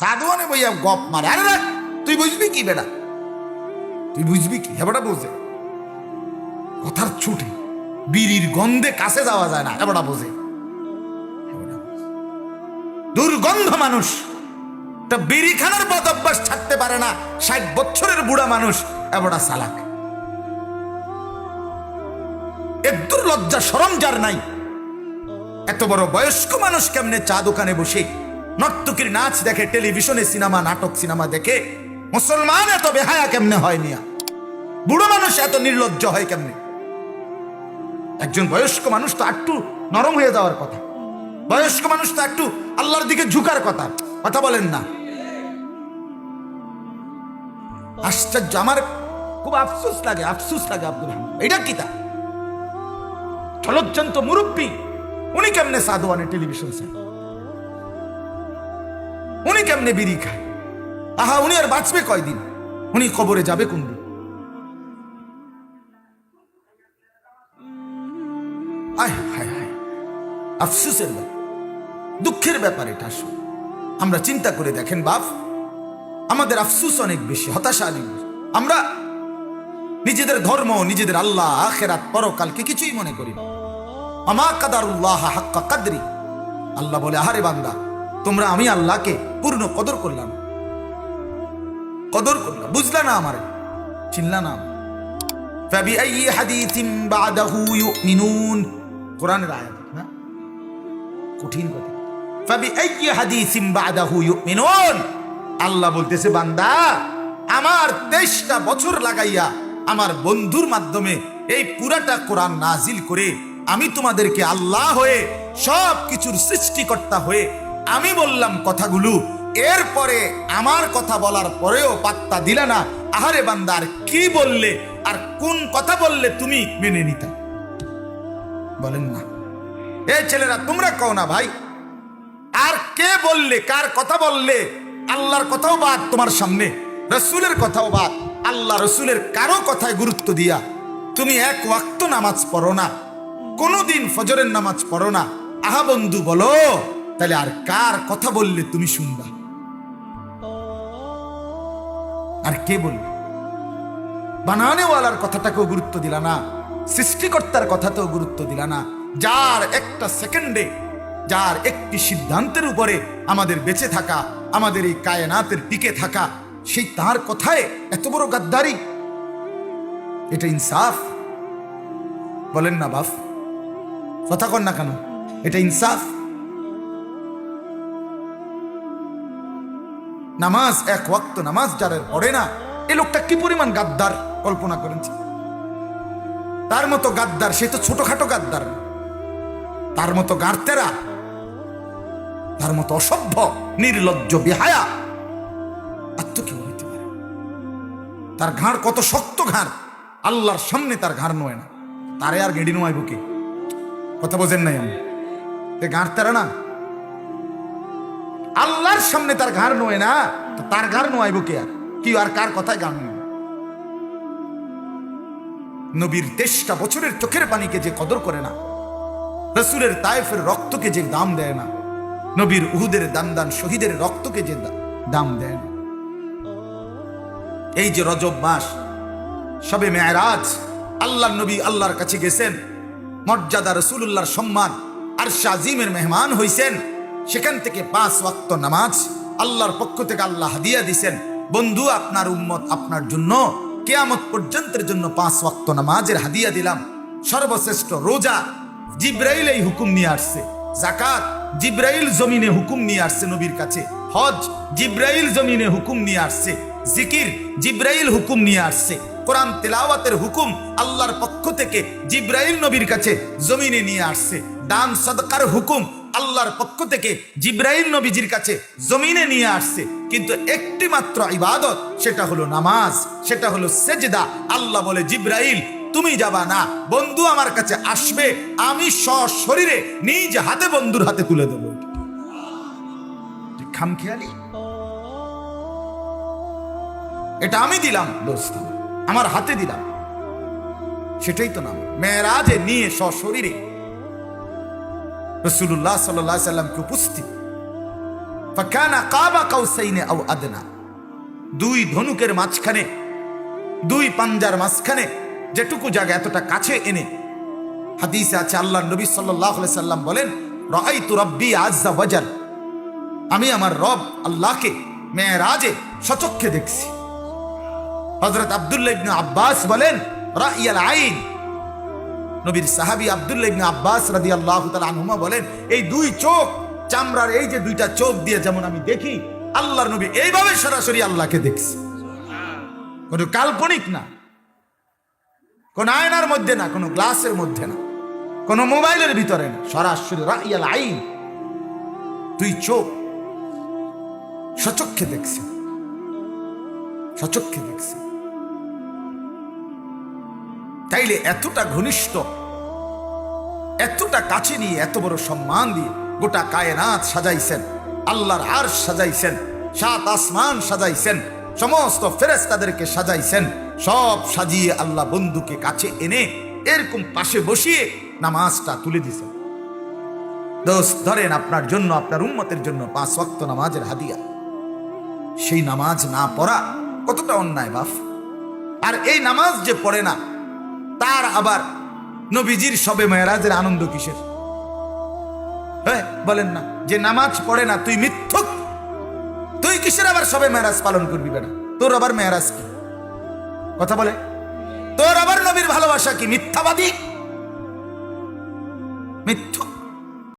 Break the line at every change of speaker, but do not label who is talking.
সাধুয়ানে বইয়া গপ মারে। আরে রাখ, তুই বুঝবি কি বেটা? তুই বুঝবি কি? হেবাটা বোঝে। কথার ছুটি। বিড়ির গন্ধে কাছে যাওয়া যায় না। হেবাটা বোঝে। বোঝে। দুর্গন্ধ মানুষ। তা বিড়ি খানার পথ অভ্যাস ছাড়তে পারে না। ষাট বছরের বুড়া মানুষ। এবড়া সালাক। একদুর লজ্জা সরম যার নাই। এত বড় বয়স্ক মানুষ কেমনে চা দোকানে বসে নর্তকীর নাচ দেখে, টেলিভিশনে সিনেমা, নাটক, সিনেমা দেখে, মুসলমান এত বেহায়া কেমনে হয় মিয়া? বুড়ো মানুষ এত নির্লজ্জ হয় কেমনে? একজন বয়স্ক মানুষ তো একটু নরম হয়ে যাওয়ার কথা। বয়স্ক মানুষ তো একটু আল্লাহর দিকে ঝুকার কথা কথা বলেন না। আশ্চর্য, আমার খুব আফসোস লাগে আফসোস লাগে আব্দুল রহমান এটা কি তা? চলজ্জন্ত মুরব্বী, উনি কেমনে সাধু আনে টেলিভিশন সেন উনি কেমনে বিড়ি খায়? আহা, উনি আর বাঁচবে কয়দিন? উনি কবরে যাবে কোন দিন? আফসুসের ব্যাপার। দুঃখের ব্যাপার এটা আসলে আমরা চিন্তা করে দেখেন, বাপ। আমাদের আফসুস অনেক বেশি, হতাশা অনেক। আমরা নিজেদের ধর্ম, নিজেদের আল্লাহ, আখেরাত, পরকালকে কিছুই মনে করি আমা কাদারুল্লাহ হাক্কা কাদরি। আল্লাহ বলে, আহারে বান্দা তোমরা আমি আল্লাহকে পূর্ণ কদর করলাম কদর করলাম বুঝলা না আমারে চিনলা না فبأي حديث بعده يؤمنون কোরআনের আয়াত না কঠিন কথা فبأي حديث بعده يؤمنون আল্লাহ বলতেছে বান্দা আমার তেইশটা বছর লাগাইয়া আমার বন্ধুর মাধ্যমে এই পুরাটা কোরআন নাজিল করে আমি তোমাদেরকে আল্লাহ হয়ে সব কিছুর সৃষ্টিকর্তা হয়ে আমি বললাম কথাগুলো, এরপরে আমার কথা বলার পরেও পাত্তা দিলে না। আহারে বান্দার কি বললে, আর কোন কথা বললে তুমি মেনে নিতে? বলেন না। এই ছেলেরা, তোমরা কও না ভাই, আর কে বললে, কার কথা বললে, আল্লাহর কথাও বাদ তোমার সামনে, রসুলের কথাও বাদ, আল্লাহ রসুলের কারও কথায় গুরুত্ব দিয়া, তুমি এক ওয়াক্ত নামাজ পড়ো না, কোনোদিন ফজরের নামাজ পড়ো না। আহা বন্ধু, বলো। তাহলে আর কার কথা বললে তুমি শুনবা? আর কে বলবে? বানানেওয়ালার কথাটাকেও গুরুত্ব দিলা না, সৃষ্টিকর্তার কথাতেও গুরুত্ব দিলা না। যার একটা সেকেন্ডে, যার একটি সিদ্ধান্তের উপরে আমাদের বেঁচে থাকা, আমাদের এই কায়নাতের টিকে থাকা, সেই তার কথায় এত বড় গাদ্দারি? এটা ইনসাফ। বলেন না বাফ কথা কর না কেন, এটা ইনসাফ। নামাজ, এক ওয়াক্ত নামাজ যারা পড়ে না, এই লোকটা কি পরিমাণ গাদ্দার? কল্পনা করেন তার মতো গাদ্দার, সে তো ছোটখাটো গাদ্দার তার মতো গার্তেরা তার মতো অসভ্য, নির্লজ্জ, বিহায়া আর তো কেউ হইতে পারে তার ঘাড় কত শক্ত ঘাড়, আল্লাহর সামনে তার ঘাড় নয় না। তারে আর গেডি নোয়াইব কে? কথা বোঝেন নাই আমি গাঁড়তেরা না সামনে তার ঘাড় নয় না তার ঘাড় নোয়াইব কে আর? কি আর কার কথায় গান? নবীর তেইশটা বছরের চোখের পানিকে যে কদর করে না, রসুলের তায়েফের রক্তকে যে দাম দেয় না, নবীর উহুদের দান দান শহীদের রক্তকে যে দাম দেয় না। এই যে রজব মাস, সবে মেয়ারাজ, আল্লাহ নবী আল্লাহর কাছে গেছেন, মর্যাদা রসুল্লাহর সম্মান আর শাজিমের মেহমান হইছেন। সেখান থেকে পাঁচ ওয়াক্ত নামাজ আল্লাহর পক্ষ থেকে আল্লাহ হাদিয়া দিছেন, বন্ধু, আপনার উম্মত আপনার জন্য কেয়ামত পর্যন্তের জন্য পাঁচ ওয়াক্ত নামাজের হাদিয়া দিলাম। সর্বশ্রেষ্ঠ রোজা জিব্রাইল এই হুকুম নিয়ে আসছে জাকাত জিব্রাইল জমিনে হুকুম নিয়ে আসছে নবীর কাছে, হজ জিব্রাইল জমিনে হুকুম নিয়ে আসছে, জিকির জিব্রাইল হুকুম নিয়ে আসছে, কোরআন তেলাওয়াতের হুকুম আল্লাহর পক্ষ থেকে জিব্রাইল নবীর কাছে জমিনে নিয়ে আসছে, দান, সদকার হুকুম আল্লাহর পক্ষ থেকে জিব্রাইল নবীজির কাছে জমিনে নিয়ে আসছে। কিন্তু একটি মাত্র ইবাদত, সেটা হলো নামাজ, সেটা হলো সেজদা। আল্লাহ বলে, জিব্রাইল, তুমি যাবা না। বন্ধু আমার কাছে আসবে, আমি সশরীরে নিজ হাতে বন্ধুর হাতে তুলে দেবো। খামখেয়ালি এটা আমি দিলাম, দোস্ত। আমার হাতে দিলাম। সেটাই তো নাম। মেয়েরাজে নিয়ে সশরীরে রসুল্লাহ সাল্লাহ সাল্লামকে উপস্থিত। ফাকানা কাবা কাউসাইনে আও আদনা। দুই ধনুকের মাঝখানে, দুই পাঞ্জার মাঝখানে, যেটুকু জায়গা এতটা কাছে এনে। হাদিসে আছে আল্লাহ নবী আলাইহি সাল্লাম বলেন, রাআইতু রাব্বি আজ্জা ওয়াজাল। আমি আমার রব আল্লাহকে মেয়েরাজে সচক্ষে দেখছি। হজরত আব্দুল্লাহ আব্বাস বলেন, রাইয়াল আইন। নবীর সাহাবী আব্দুল্লাহ ইবনে আব্বাস রাদিয়াল্লাহু তাআলা আনহুমা বলেন, এই দুই চোখ, চামড়ার এই যে দুইটা চোখ দিয়ে যেমন আমি দেখি, আল্লাহর নবী এইভাবে সরাসরি আল্লাহকে দেখছি। কোনো কাল্পনিক না, কোন আয়নার মধ্যে না, কোনো গ্লাসের মধ্যে না, কোনো মোবাইলের ভিতরে না, সরাসরি রাইয়াল আইন তুই চোখ সচক্ষে দেখছে। সচক্ষে দেখছে। তাইলে এতটা ঘনিষ্ঠ, এতটা কাছে নিয়ে এত বড় সম্মান দিয়ে গোটা কায়নাত সাজাইছেন, আল্লাহর আর সাজাইছেন, সাত আসমান সাজাইছেন, সমস্ত ফেরেস্তাদেরকে সাজাইছেন, সব সাজিয়ে আল্লাহ বন্ধুকে কাছে এনে এরকম পাশে বসিয়ে নামাজটা তুলে দিছেন দোস্ত, ধরেন আপনার জন্য, আপনার উন্মতের জন্য পাঁচ ওয়াক্ত নামাজের হাদিয়া। সেই নামাজ না পড়া কতটা অন্যায় বাফ আর এই নামাজ যে পড়ে না তার আবার নবীজির সবে মেয়েরাজের আনন্দ কিসের? হ্যাঁ বলেন না। যে নামাজ পড়ে না, তুই মিথ্যুক। তুই কিসের আবার সবে মেয়েরাজ পালন করবি বেটা? তোর আবার মেয়েরাজ কি? কথা বলে। তোর আবার নবীর ভালোবাসা কি? মিথ্যাবাদী?